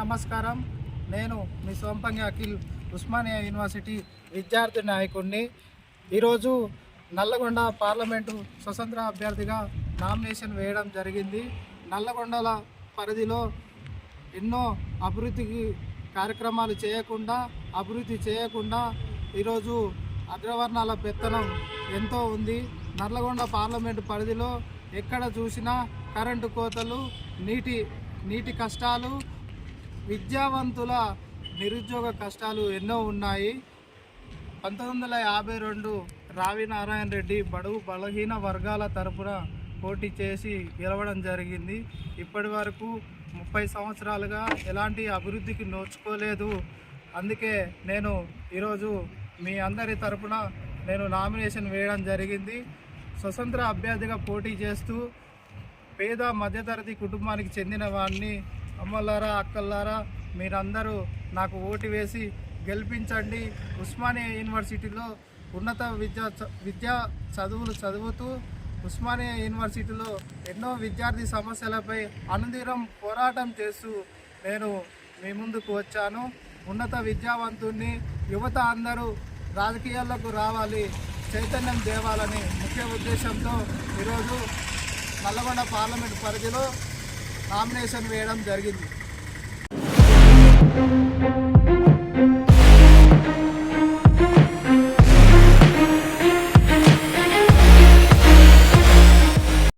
నమస్కారం. నేను మీ సోంపంగి అఖిల్ ఉస్మానియా యూనివర్సిటీ విద్యార్థి నాయకుడిని ఈరోజు నల్లగొండ పార్లమెంటు స్వతంత్ర అభ్యర్థిగా నామినేషన్ వేయడం జరిగింది. నల్లగొండల పరిధిలో ఎన్నో అభివృద్ధికి కార్యక్రమాలు చేయకుండా అభివృద్ధి చేయకుండా ఈరోజు అగ్రవర్ణాల పెత్తనం ఎంతో ఉంది. నల్లగొండ పార్లమెంటు పరిధిలో ఎక్కడ చూసినా కరెంటు కోతలు నీటి నీటి కష్టాలు విద్యావంతుల నిరుద్యోగ కష్టాలు ఎన్నో ఉన్నాయి. పంతొమ్మిది వందల యాభై రెండు రావి నారాయణ రెడ్డి బడుగు బలహీన వర్గాల తరపున పోటీ చేసి గెలవడం జరిగింది. ఇప్పటి వరకు ముప్పై సంవత్సరాలుగా ఎలాంటి అభివృద్ధికి నోచుకోలేదు. అందుకే నేను ఈరోజు మీ అందరి తరపున నేను నామినేషన్ వేయడం జరిగింది. స్వతంత్ర అభ్యర్థిగా పోటీ చేస్తూ పేద మధ్యతరగతి కుటుంబానికి చెందిన వాడిని అమ్మలారా అక్కలారా మీరందరూ నాకు ఓటు వేసి గెలిపించండి. ఉస్మానియా యూనివర్సిటీలో ఉన్నత విద్యా చ- విద్యా చదువులు చదువుతూ ఉస్మానియా యూనివర్సిటీలో ఎన్నో విద్యార్థి సమస్యలపై అనుదినం పోరాటం చేస్తూ నేను మీ ముందుకు వచ్చాను. ఉన్నత విద్యావంతుణ్ణి యువత అందరూ రాజకీయాల్లోకి రావాలి. చైతన్యం దేవాలని ముఖ్య ఉద్దేశంతో ఈరోజు నల్లగొండ పార్లమెంట్ పరిధిలో నామినేషన్ వేయడం జరిగింది.